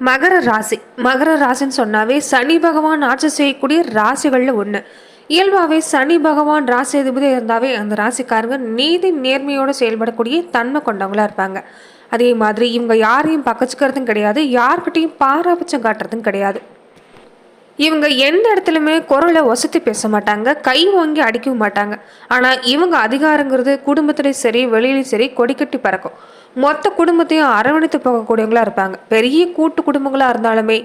மகர ராசி. மகர ராசின்னு சொன்னாவே சனி பகவான் ஆட்சி செய்யக்கூடிய ராசிகளில் ஒன்று இயல்பாகவே சனி பகவான் ராசி அதிபதி இருந்தாவே அந்த ராசிக்காரங்க நீதி நேர்மையோடு செயல்படக்கூடிய தன்மை கொண்டவங்களாக இருப்பாங்க. அதே மாதிரி இவங்க யாரையும் பக்கச்சுக்கிறதும் கிடையாது யார்கிட்டையும் பாராபட்சம் காட்டுறதும் கிடையாது. இவங்க எந்த இடத்துலையுமே குரலை ஒசத்தி பேச மாட்டாங்க கை வாங்கி அடிக்கவும் மாட்டாங்க. ஆனால் இவங்க அதிகாரங்கிறது குடும்பத்துலேயும் சரி வெளியிலையும் சரி கொடிக்கட்டி பறக்கும். மொத்த குடும்பத்தையும் அரவணைத்து போகக்கூடியவங்களா இருப்பாங்க. பெரிய கூட்டு குடும்பங்களாக இருந்தாலுமே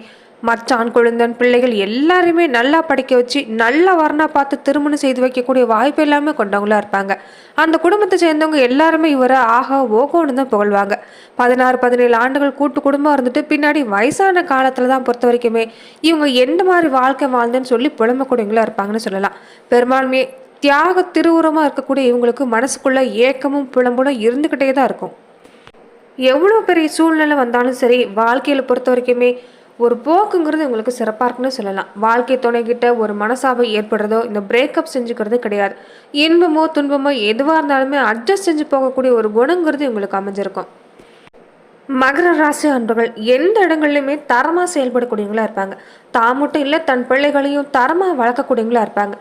மச்சான் குழந்தன் பிள்ளைகள் எல்லாருமே நல்லா படிக்க வச்சு நல்ல வரணா பார்த்து திருமணம் செய்து வைக்கக்கூடிய வாய்ப்பு எல்லாமே கொண்டவங்களா இருப்பாங்க. அந்த குடும்பத்தை சேர்ந்தவங்க எல்லாருமே இவரை ஆஹா ஓகோன்னு தான் புகழ்வாங்க. பதினாறு பதினேழு ஆண்டுகள் கூட்டு குடும்பம் இருந்துட்டு பின்னாடி வயசான காலத்தில் தான் பொறுத்த வரைக்குமே இவங்க எந்த மாதிரி வாழ்க்கை வாழ்ந்தேன்னு சொல்லி புலம்பக்கூடியவங்களா இருப்பாங்கன்னு சொல்லலாம். பெரும்பாலுமே தியாக திருவுரமாக இருக்கக்கூடிய இவங்களுக்கு மனசுக்குள்ள ஏக்கமும் புலம்பலும் இருந்துக்கிட்டே தான் இருக்கும். எவ்வளோ பெரிய சூழ்நிலை வந்தாலும் சரி வாழ்க்கையில் பொறுத்த வரைக்குமே ஒரு போக்குங்கிறது உங்களுக்கு சிறப்பாக இருக்குன்னு சொல்லலாம். வாழ்க்கை துணைக்கிட்ட ஒரு மனசாபை ஏற்படுறதோ இந்த பிரேக்கப் செஞ்சுக்கிறது கிடையாது. இன்பமோ துன்பமோ எதுவாக இருந்தாலுமே அட்ஜஸ்ட் செஞ்சு போகக்கூடிய ஒரு குணங்கிறது உங்களுக்கு அமைஞ்சிருக்கும். மகர ராசி அன்பர்கள் எந்த இடங்கள்லையுமே தரமாக செயல்படக்கூடியவங்களா இருப்பாங்க. தான் மட்டும் இல்லை தன் பிள்ளைகளையும் தரமாக வளர்க்கக்கூடியவங்களா இருப்பாங்க.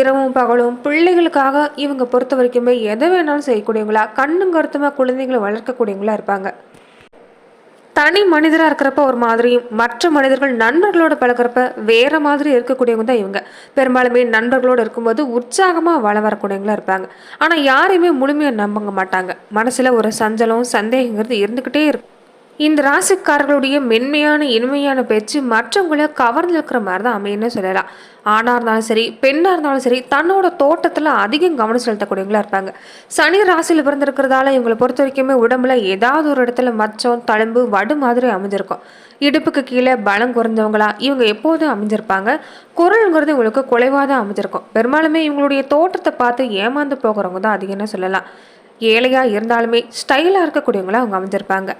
இரவும் பகலும் பிள்ளைகளுக்காக இவங்க பொறுத்த வரைக்குமே எதை வேணாலும் செய்யக்கூடியவங்களா கண்ணும் கருத்துமாக குழந்தைங்களை வளர்க்கக்கூடியவங்களா இருப்பாங்க. தனி மனிதராக இருக்கிறப்ப ஒரு மாதிரியும் மற்ற மனிதர்கள் நண்பர்களோட பழகிறப்ப வேற மாதிரி இருக்கக்கூடியவங்க தான் இவங்க. பெரும்பாலுமே நண்பர்களோடு இருக்கும்போது உற்சாகமாக வள வரக்கூடியவங்களா இருப்பாங்க. ஆனால் யாரையுமே முழுமையாக நம்பங்க மாட்டாங்க. மனசில் ஒரு சஞ்சலம் சந்தேகங்கிறது இருந்துக்கிட்டே இருக்கும். இந்த ராசிக்காரர்களுடைய மென்மையான இனிமையான பேச்சு மற்றவங்கள கவர்ந்து இருக்கிற மாதிரி தான் அமையன்னு சொல்லலாம். ஆணாக இருந்தாலும் சரி பெண்ணாக இருந்தாலும் சரி தன்னோட தோட்டத்தில் அதிகம் கவனம் செலுத்தக்கூடியவங்களா இருப்பாங்க. சனி ராசியில் பிறந்திருக்கிறதால இவங்களை பொறுத்த வரைக்குமே உடம்புல ஏதாவது ஒரு இடத்துல மச்சம் தழும்பு வடு மாதிரி அமைஞ்சிருக்கும். இடுப்புக்கு கீழே பலம் குறைஞ்சவங்களா இவங்க எப்போதும் அமைஞ்சிருப்பாங்க. குரல்ங்கிறது இவங்களுக்கு குறைவாக தான் அமைஞ்சிருக்கும். பெரும்பாலுமே இவங்களுடைய தோட்டத்தை பார்த்து ஏமாந்து போகிறவங்க தான் அதிகம்னு சொல்லலாம். ஏழையாக இருந்தாலுமே ஸ்டைலாக இருக்கக்கூடியவங்களா அவங்க அமைஞ்சிருப்பாங்க.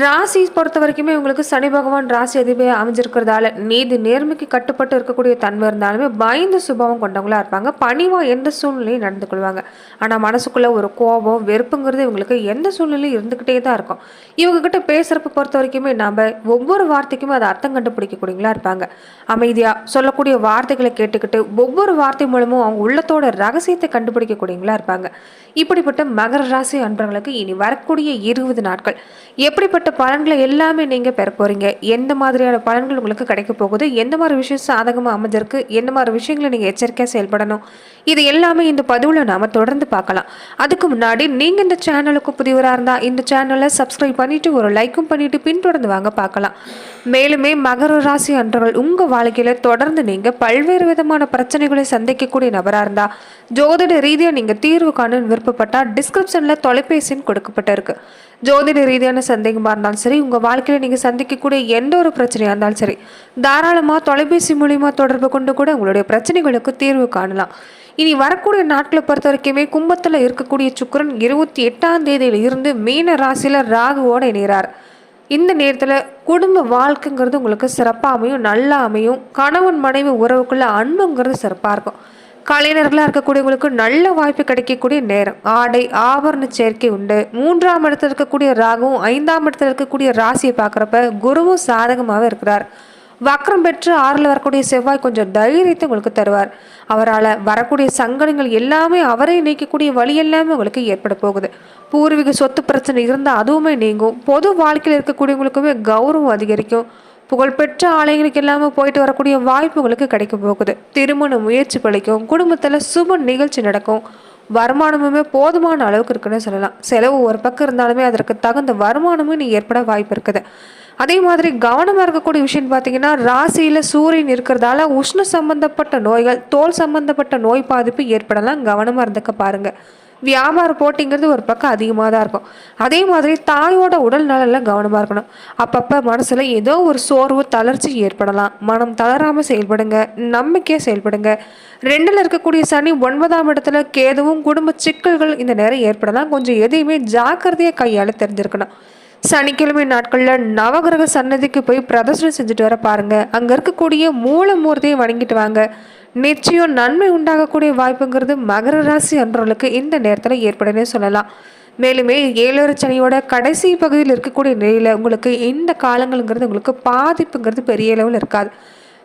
ராசி பொறுத்த வரைக்குமே உங்களுக்கு சனி பகவான் ராசி அதிபதியாக அமைஞ்சிருக்கிறதால நீதி நேர்மைக்கு கட்டுப்பட்டு இருக்கக்கூடிய தன்மை இருந்தாலுமே பயந்த சுபாவம் கொண்டவங்களா இருப்பாங்க. பணிவாக எந்த சூழ்நிலையும் நடந்து கொள்வாங்க. ஆனால் மனசுக்குள்ளே ஒரு கோபம் வெறுப்புங்கிறது இவங்களுக்கு எந்த சூழ்நிலையும் இருந்துக்கிட்டே தான் இருக்கும். இவங்ககிட்ட பேசுகிறப்ப பொறுத்த வரைக்குமே நம்ம ஒவ்வொரு வார்த்தைக்குமே அதை அர்த்தம் கண்டுபிடிக்கக்கூடியவங்களா இருப்பாங்க. அமைதியாக சொல்லக்கூடிய வார்த்தைகளை கேட்டுக்கிட்டு ஒவ்வொரு வார்த்தை மூலமும் அவங்க உள்ளத்தோட ரகசியத்தை கண்டுபிடிக்கக்கூடியவங்களா இருப்பாங்க. இப்படிப்பட்ட மகர ராசி அன்பர்களுக்கு இனி வரக்கூடிய இருபது நாட்கள். எப்படிப்பட்ட பலன்களை எல்லாமே நீங்கள் பெற போகிறீங்க எந்த மாதிரியான பலன்கள் உங்களுக்கு கிடைக்க போகுது? எந்த மாதிரி விஷயம் சாதகமாக அமைஞ்சிருக்கு? எந்த மாதிரி விஷயங்களை நீங்கள் எச்சரிக்கையாக செயல்படணும்? இது எல்லாமே இந்த பதிவில் நாம் தொடர்ந்து பார்க்கலாம். அதுக்கு முன்னாடி நீங்கள் இந்த சேனலுக்கு புதியவராக இருந்தால் இந்த சேனலை சப்ஸ்கிரைப் பண்ணிவிட்டு ஒரு லைக்கும் பண்ணிவிட்டு பின்தொடர்ந்து வாங்க பார்க்கலாம். மேலுமே மகர ராசி அன்றவர்கள் உங்கள் வாழ்க்கையில் தொடர்ந்து நீங்கள் பல்வேறு விதமான பிரச்சனைகளை சந்திக்கக்கூடிய நபராக இருந்தால் ஜோதிட ரீதியாக நீங்கள் தீர்வு காண விருப்பப்பட்டால் டிஸ்கிரிப்ஷனில் தொலைபேசின்னு கொடுக்கப்பட்டிருக்கு. ஜோதிட ரீதியான சந்தேகமாக இருந்தாலும் சரி உங்கள் வாழ்க்கையில் நீங்கள் சந்திக்கக்கூடிய எந்த ஒரு பிரச்சனையாக இருந்தாலும் சரி தாராளமாக தொலைபேசி மூலிமா தொடர்பு கொண்டு கூட உங்களுடைய பிரச்சனைகளுக்கு தீர்வு காணலாம். இனி வரக்கூடிய நாட்களை பொறுத்த வரைக்குமே கும்பத்தில் இருக்கக்கூடிய சுக்கரன் இருபத்தி எட்டாம் தேதியில் இருந்து மீன ராசியில் ராகுவோட இணைகிறார். இந்த நேரத்தில் குடும்ப வாழ்க்கைங்கிறது உங்களுக்கு சிறப்பாக அமையும் நல்லா அமையும். கணவன் மனைவி உறவுக்குள்ள அன்புங்கிறது சிறப்பாக இருக்கும். கலைஞர்களாக இருக்கக்கூடியவங்களுக்கு நல்ல வாய்ப்பு கிடைக்கக்கூடிய நேரம். ஆடை ஆபரண சேர்க்கை உண்டு. மூன்றாம் இடத்துல இருக்கக்கூடிய ராகுவும் ஐந்தாம் இடத்துல இருக்கக்கூடிய ராசியை பார்க்குறப்ப குருவும் சாதகமாகவே இருக்கிறார். வக்கரம் பெற்று ஆறில் வரக்கூடிய செவ்வாய் கொஞ்சம் தைரியத்தை உங்களுக்கு தருவார். அவரால் வரக்கூடிய சங்கடங்கள் எல்லாமே அவரை நீக்கக்கூடிய வழி எல்லாமே உங்களுக்கு ஏற்பட போகுது. பூர்வீக சொத்து பிரச்சனை இருந்தால் அதுவுமே நீங்கும். பொது வாழ்க்கையில் இருக்கக்கூடியவங்களுக்குமே கௌரவம் அதிகரிக்கும். புகழ்பெற்ற ஆலயங்களுக்கு எல்லாமே போயிட்டு வரக்கூடிய வாய்ப்புகளுக்கு கிடைக்க போகுது. திருமண முயற்சி பழிக்கும் குடும்பத்தில் சுப நிகழ்ச்சி நடக்கும். வருமானமுமே போதுமான அளவுக்கு இருக்குன்னு சொல்லலாம். செலவு ஒரு பக்கம் இருந்தாலுமே அதற்கு தகுந்த வருமானமும் நீ ஏற்பட வாய்ப்பு இருக்குது. அதே மாதிரி கவனமாக இருக்கக்கூடிய விஷயம் பார்த்தீங்கன்னா ராசியில் சூரியன் இருக்கிறதால உஷ்ண சம்பந்தப்பட்ட நோய்கள் தோல் சம்பந்தப்பட்ட நோய் பாதிப்பு ஏற்படலாம். கவனமாக இருந்துக்க பாருங்கள் வியாபார போட்டிங்கிறது ஒரு பக்கம் அதிகமாக தான் இருக்கும். அதே மாதிரி தாயோட உடல் நலெல்லாம் கவனமாக இருக்கணும். அப்பப்போ மனசில் ஏதோ ஒரு சோர்வு தளர்ச்சி ஏற்படலாம். மனம் தளராமல் செயல்படுங்க. நம்பிக்கையாக செயல்படுங்க. ரெண்டில் இருக்கக்கூடிய சனி ஒன்பதாம் இடத்துல கேதுவும் குடும்ப சிக்கல்கள் இந்த நேரம் ஏற்படலாம். கொஞ்சம் எதையுமே ஜாக்கிரதையாக கையால் தெரிஞ்சிருக்கணும். சனிக்கிழமை நாட்களில் நவகிரக சன்னதிக்கு போய் பிரதர்ஷனம் செஞ்சுட்டு வர பாருங்கள் அங்கே இருக்கக்கூடிய மூலமூர்த்தியை வணங்கிட்டு வாங்க. நிச்சயம் நன்மை உண்டாகக்கூடிய வாய்ப்புங்கிறது மகர ராசி அன்றவர்களுக்கு இந்த நேரத்தில் ஏற்படுனே சொல்லலாம். மேலுமே ஏழரை சனியோட கடைசி பகுதியில் இருக்கக்கூடிய நிலையில் உங்களுக்கு இந்த காலங்கள்ங்கிறது உங்களுக்கு பாதிப்புங்கிறது பெரிய அளவில் இருக்காது.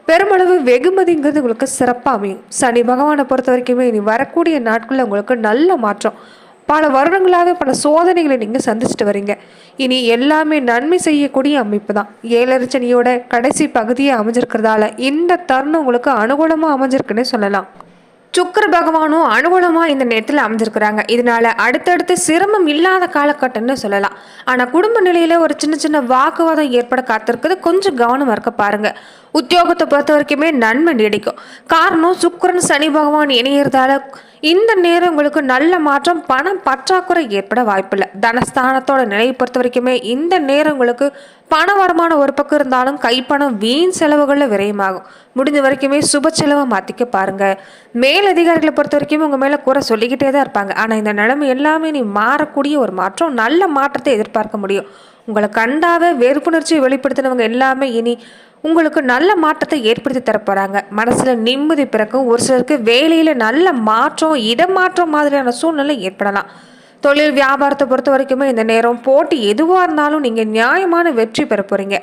பெருமளவு வெகுமதிங்கிறது உங்களுக்கு சிறப்பாக அமையும். சனி பகவானை பொறுத்த வரைக்குமே இனி வரக்கூடிய நாட்களில் உங்களுக்கு நல்ல மாற்றம். பல வருடங்களாக பல சோதனைகளை நீங்கள் சந்திச்சுட்டு வரீங்க. இனி எல்லாமே நன்மை செய்யக்கூடிய அமைப்பு தான் ஏழரச்சனியோட கடைசி பகுதியை அமைஞ்சிருக்கிறதால இந்த தருணம் உங்களுக்கு அனுகூலமாக அமைஞ்சிருக்குன்னே சொல்லலாம். சுக்கர பகவானும் அனுகூலமாக இந்த நேரத்தில் அமைஞ்சிருக்கிறாங்க இதனால அடுத்தடுத்து சிரமம் இல்லாத காலகட்டம்னு சொல்லலாம். ஆனால் குடும்ப நிலையில் ஒரு சின்ன சின்ன வாக்குவாதம் ஏற்பட காத்திருக்குது கொஞ்சம் கவனம் இருக்க பாருங்க. உத்தியோகத்தை பொறுத்த வரைக்குமே நன்மை நீடிக்கும். காரணம் சுக்கரன் சனி பகவான் இணையறதால இந்த நேரம் உங்களுக்கு நல்ல மாற்றம் பணம் பற்றாக்குறை ஏற்பட வாய்ப்பில்லை. தனஸ்தானத்தோட நிலையை பொறுத்த வரைக்குமே இந்த நேரம் உங்களுக்கு பண வருமானம் ஒரு பக்கம் இருந்தாலும் கைப்பணம் வீண் செலவுகளில் விரயமாகும். முடிஞ்ச வரைக்குமே சுப செலவை மாற்றிக்க பாருங்கள் மேல் அதிகாரிகளை பொறுத்த வரைக்கும் உங்கள் மேலே குறை சொல்லிக்கிட்டே தான் இருப்பாங்க. ஆனால் இந்த நிலைமை எல்லாமே நீ மாறக்கூடிய ஒரு மாற்றம் நல்ல மாற்றத்தை எதிர்பார்க்க முடியும். உங்களை கண்டாவே வெறுப்புணர்ச்சியை வெளிப்படுத்தினவங்க எல்லாமே இனி உங்களுக்கு நல்ல மாற்றத்தை ஏற்படுத்தி தரப்போகிறாங்க மனசில் நிம்மதி பிறக்கும். ஒரு சிலருக்கு வேலையில் நல்ல மாற்றம் இடமாற்றம் மாதிரியான சூழ்நிலை ஏற்படலாம். தொழில் வியாபாரத்தை பொறுத்த வரைக்குமே இந்த நேரம் போட்டி எதுவாக இருந்தாலும் நீங்கள் நியாயமான வெற்றி பெற போகிறீங்க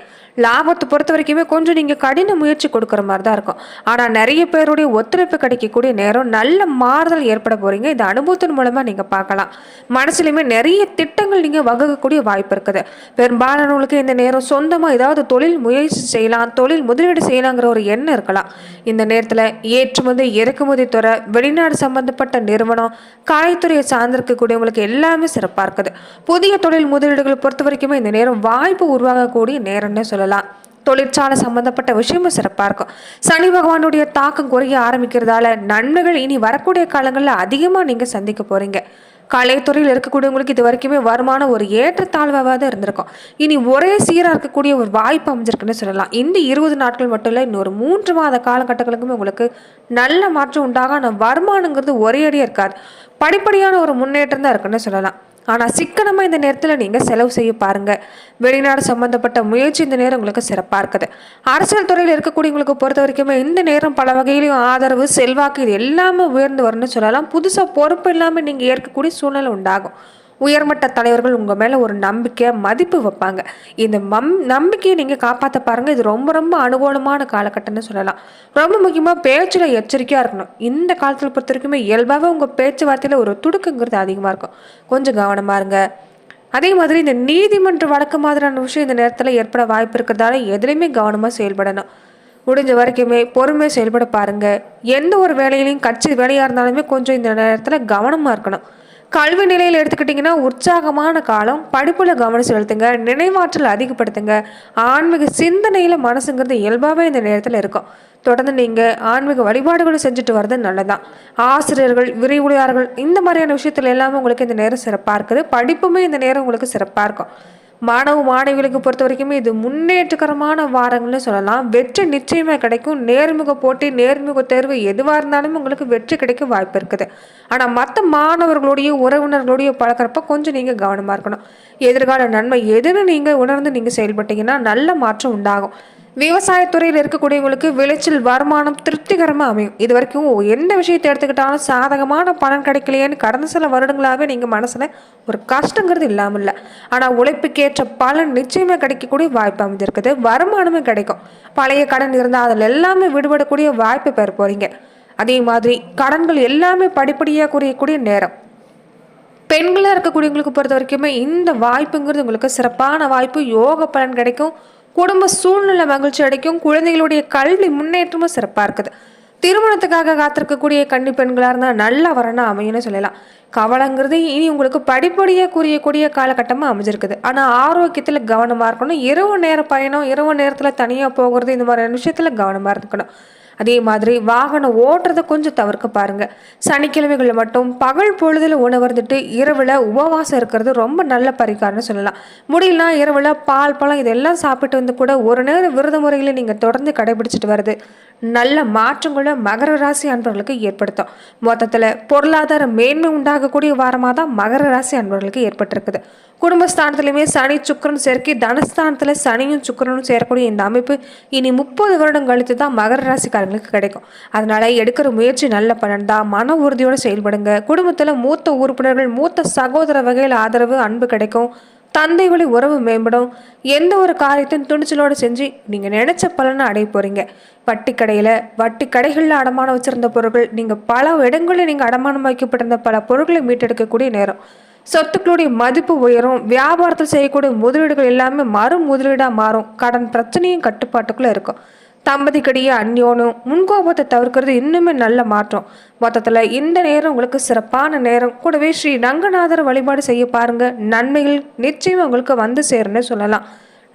லாபத்தை பொறுத்த வரைக்குமே கொஞ்சம் நீங்கள் கடின முயற்சி கொடுக்குற மாதிரி தான் இருக்கும். ஆனால் நிறைய பேருடைய ஒத்துழைப்பு கிடைக்கக்கூடிய நேரம் நல்ல மாறுதல் ஏற்பட போகிறீங்க இந்த அனுபவத்தின் மூலமாக நீங்கள் பார்க்கலாம். மனசுலையுமே நிறைய திட்டங்கள் நீங்கள் வகுக்கக்கூடிய வாய்ப்பு இருக்குது. பெரும்பாலானவங்களுக்கு இந்த நேரம் சொந்தமாக ஏதாவது தொழில் முயற்சி செய்யலாம் தொழில் முதலீடு செய்யலாங்கிற ஒரு எண்ணம் இருக்கலாம். இந்த நேரத்தில் ஏற்றுமதி இறக்குமதி துறை வெளிநாடு சம்பந்தப்பட்ட நிறுவனம் கலைத்துறையை சார்ந்திருக்கக்கூடியவங்களுக்கு எல்லாமே சிறப்பாக இருக்குது. புதிய தொழில் முதலீடுகளை பொறுத்த வரைக்குமே இந்த நேரம் வாய்ப்பு உருவாகக்கூடிய நேரம்னு சொல்லலாம். தொழிற்சாலை சம்பந்தப்பட்ட விஷயமும் சிறப்பாக இருக்கும். சனி பகவானுடைய தாக்கம் குறைய ஆரம்பிக்கிறதால நன்மைகள் இனி வரக்கூடிய காலங்களில் அதிகமாக நீங்கள் சந்திக்க போகிறீங்க கலைத்துறையில் இருக்கக்கூடியவங்களுக்கு இது வரைக்குமே வருமானம் ஒரு ஏற்றத்தாழ்வாக தான் இருந்திருக்கும். இனி ஒரே சீராக இருக்கக்கூடிய ஒரு வாய்ப்பு அமைஞ்சிருக்குன்னு சொல்லலாம். இந்த இருபது நாட்கள் மட்டும் இல்லை இன்னொரு மூன்று மாத காலகட்டங்களுக்குமே உங்களுக்கு நல்ல மாற்றம் உண்டாக ஆனால் வருமானங்கிறது ஒரே அடியாக இருக்காது. படிப்படியான ஒரு முன்னேற்றம் தான் இருக்குன்னு சொல்லலாம். ஆனால் சிக்கனமாக இந்த நேரத்தில் நீங்கள் செலவு செய்ய பாருங்கள் வெளிநாடு சம்மந்தப்பட்ட முயற்சி இந்த நேரம் உங்களுக்கு சிறப்பாக இருக்குது. அரசியல் துறையில் இருக்கக்கூடியவங்களுக்கு பொறுத்த வரைக்குமே இந்த நேரம் பல வகையிலையும் ஆதரவு செல்வாக்கு இது எல்லாமே உயர்ந்து வரும்னு சொல்லலாம். புதுசாக பொறுப்பு இல்லாமல் நீங்கள் ஏற்கக்கூடிய சூழ்நிலை உண்டாகும். உயர்மட்ட தலைவர்கள் உங்கள் மேலே ஒரு நம்பிக்கை மதிப்பு வைப்பாங்க. இந்த மம் நம்பிக்கையை நீங்கள் காப்பாற்ற பாருங்கள் இது ரொம்ப ரொம்ப அனுகூலமான காலகட்டம்னு சொல்லலாம். ரொம்ப முக்கியமாக பேச்சில் எச்சரிக்கையாக இருக்கணும். இந்த காலத்தில் பொறுத்த வரைக்குமே இயல்பாகவே உங்கள் பேச்சுவார்த்தையில் ஒரு துடுக்குங்கிறது அதிகமாக இருக்கும். கொஞ்சம் கவனமாக இருங்க. அதே மாதிரி இந்த நீதிமன்ற வழக்கு மாதிரியான விஷயம் இந்த நேரத்தில் ஏற்பட வாய்ப்பு இருக்கிறதால எதுலேயுமே கவனமாக செயல்படணும். முடிஞ்ச வரைக்குமே பொறுமையாக செயல்பட பாருங்கள் எந்த ஒரு வேலையிலையும் கட்சி வேலையாக இருந்தாலுமே கொஞ்சம் இந்த நேரத்தில் கவனமாக இருக்கணும். கல்வி நிலையில் எடுத்துக்கிட்டிங்கன்னா உற்சாகமான காலம் படிப்பில் கவனம் செலுத்துங்க நினைவாற்றல் அதிகப்படுத்துங்க. ஆன்மீக சிந்தனையில் மனசுங்கிறது இயல்பாகவே இந்த நேரத்தில் இருக்கும். தொடர்ந்து நீங்கள் ஆன்மீக வழிபாடுகளை செஞ்சுட்டு வர்றது நல்லதான் ஆசிரியர்கள் விரிவுரையாளர்கள் இந்த மாதிரியான விஷயத்துல எல்லாமே உங்களுக்கு இந்த நேரம் சிறப்பாக இருக்குது. படிப்புமே இந்த நேரம் உங்களுக்கு சிறப்பாக இருக்கும். மாணவ மாணவிகளுக்கு பொறுத்த வரைக்குமே இது முன்னேற்றகரமான வாரங்கள்னு சொல்லலாம். வெற்றி நிச்சயமாக கிடைக்கும். நேர்முக போட்டி நேர்முக தேர்வு எதுவாக இருந்தாலும் உங்களுக்கு வெற்றி கிடைக்க வாய்ப்பு இருக்குது. ஆனால் மற்ற மாணவர்களுடைய உறவினர்களுடைய பழக்கிறப்ப கொஞ்சம் நீங்கள் கவனமாக இருக்கணும். எதிர்கால நன்மை எதுன்னு நீங்கள் உணர்ந்து நீங்கள் செயல்பட்டீங்கன்னா நல்ல மாற்றம் உண்டாகும். விவசாயத்துறையில் இருக்கக்கூடியவங்களுக்கு விளைச்சல் வருமானம் திருப்திகரமாக அமையும். இது வரைக்கும் எந்த விஷயத்தை எடுத்துக்கிட்டாலும் சாதகமான பலன் கிடைக்கலையேன்னு கடந்த சில வருடங்களாகவே நீங்கள் மனசில் ஒரு கஷ்டங்கிறது இல்லாமல் இல்லை ஆனால் உழைப்புக்கேற்ற பலன் நிச்சயமாக கிடைக்கக்கூடிய வாய்ப்பு அமைஞ்சிருக்குது. வருமானமே கிடைக்கும். பழைய கடன் இருந்தால் அதில் எல்லாமே விடுபடக்கூடிய வாய்ப்பு பெற போகிறீங்க அதே மாதிரி கடன்கள் எல்லாமே படிப்படியாக குறையக்கூடிய நேரம். பெண்களாக இருக்கக்கூடியவங்களுக்கு பொறுத்த வரைக்குமே இந்த வாய்ப்புங்கிறது உங்களுக்கு சிறப்பான வாய்ப்பு. யோக பலன் கிடைக்கும். குடும்ப சூழ்நிலை மகிழ்ச்சி அடைக்கும் குழந்தைகளுடைய கல்வி முன்னேற்றமும் சிறப்பாக இருக்குது. திருமணத்துக்காக காத்திருக்கக்கூடிய கன்னி பெண்களாக இருந்தால் நல்ல வரணும் அமையும்னு சொல்லலாம். கவலைங்கிறது இனி உங்களுக்கு படிப்படியாக கூறியக்கூடிய காலகட்டமாக அமைஞ்சிருக்குது. ஆனால் ஆரோக்கியத்தில் கவனமாக இருக்கணும். இரவு நேர பயணம் இரவு நேரத்தில் தனியாக போகிறது இந்த மாதிரியான விஷயத்தில் கவனமாக இருக்கணும். அதே மாதிரி வாகனம் ஓட்டுறதை கொஞ்சம் தவிர்க்க பாருங்க. சனிக்கிழமைகளில் மட்டும் பகல் பொழுதில் உணவருந்துட்டு இரவில் உபவாசம் இருக்கிறது ரொம்ப நல்ல பரிகாரம்னு சொல்லலாம். முடியலனா இரவில் பால் பழம் இதெல்லாம் சாப்பிட்டு வந்து கூட ஒரு நேரம் விரத முறைகளை நீங்கள் தொடர்ந்து கடைபிடிச்சிட்டு வருது நல்ல மாற்றங்களை மகர ராசி அன்பர்களுக்கு ஏற்படுத்தும். மொத்தத்தில் பொருளாதார மேன்மை உண்டாகக்கூடிய வாரமாக தான் மகர ராசி அன்பர்களுக்கு ஏற்பட்டிருக்குது. குடும்பஸ்தானத்துலையுமே சனி சுக்கரன் சேர்க்கை தனஸ்தானத்தில் சனியும் சுக்கிரனும் சேரக்கூடிய இந்த அமைப்பு இனி முப்பது வருடம் கழித்து தான் மகர ராசிக்காரங்களுக்கு கிடைக்கும். அதனால் எடுக்கிற முயற்சி நல்ல பலன் தான். மன உறுதியோடு செயல்படுங்க. குடும்பத்தில் மூத்த உறுப்பினர்கள் மூத்த சகோதர வகையில் ஆதரவு அன்பு கிடைக்கும். தந்தை வழி உறவு மேம்படும். எந்த ஒரு காரியத்தையும் துணிச்சலோடு செஞ்சு நீங்கள் நினைச்ச பலனை அடைய போகிறீங்க வட்டி கடையில் வட்டி கடைகளில் அடமானம் வச்சிருந்த பொருட்கள் நீங்கள் பல இடங்களில் நீங்கள் அடமானம் வைக்கப்பட்டிருந்த பல பொருட்களை மீட்டெடுக்கக்கூடிய நேரம். சொத்துக்களுடைய மதிப்பு உயரும் வியாபாரத்தில் செய்யக்கூடிய முதலீடுகள் எல்லாமே மறு முதலீடாக மாறும். கடன் பிரச்சனையும் கட்டுப்பாட்டுக்குள்ளே இருக்கும். தம்பதிக்கிடையே அந்யோனும் முன்கோபத்தை தவிர்க்கிறது இன்னுமே நல்ல மாற்றம். மொத்தத்தில் இந்த நேரம் உங்களுக்கு சிறப்பான நேரம். கூடவே ஸ்ரீ ரங்கநாதர் வழிபாடு செய்ய பாருங்க. நன்மைகள் நிச்சயம் உங்களுக்கு வந்து சேரும்னு சொல்லலாம்.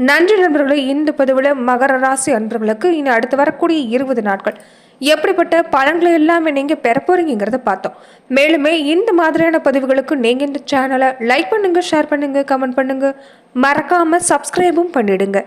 நன்றி நண்பர்களே இந்த பதிவில் மகர ராசி அன்பர்களுக்கு இனி அடுத்து வரக்கூடிய இருபது நாட்கள். எப்படிப்பட்ட பலன்களை எல்லாமே நீங்கள் பெற போறீங்கிறத பார்த்தோம். மேலுமே இந்த மாதிரியான பதிவுகளுக்கு நீங்கள் இந்த சேனலை லைக் பண்ணுங்கள் ஷேர் பண்ணுங்கள் கமெண்ட் பண்ணுங்கள் மறக்காமல் சப்ஸ்கிரைபும் பண்ணிடுங்க.